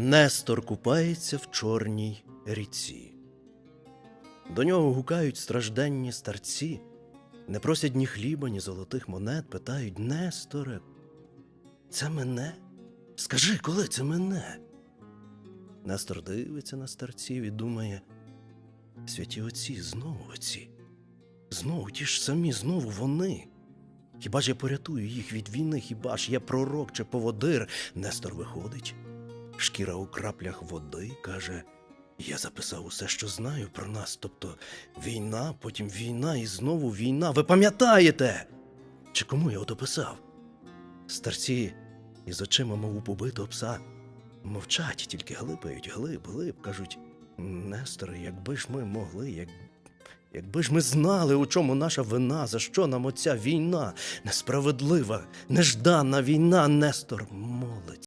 Нестор купається в чорній ріці. До нього гукають стражденні старці, не просять ні хліба, ні золотих монет, питають Несторе, це мене? Скажи, коли це мене? Нестор дивиться на старців і думає, святі отці, знову отці, знову ті ж самі, знову вони. Хіба ж я порятую їх від війни, хіба ж я пророк чи поводир? Нестор виходить, шкіра у краплях води, каже: Я записав усе, що знаю про нас. Тобто війна, потім війна і знову війна. Ви пам'ятаєте? Чи кому я ото писав? Старці із очима, мов у побитого пса, мовчать, тільки глипають, глиб, глиб, кажуть: Несторе, якби ж ми могли, як... якби ж ми знали, у чому наша вина, за що нам оця війна, несправедлива, неждана війна, Нестор.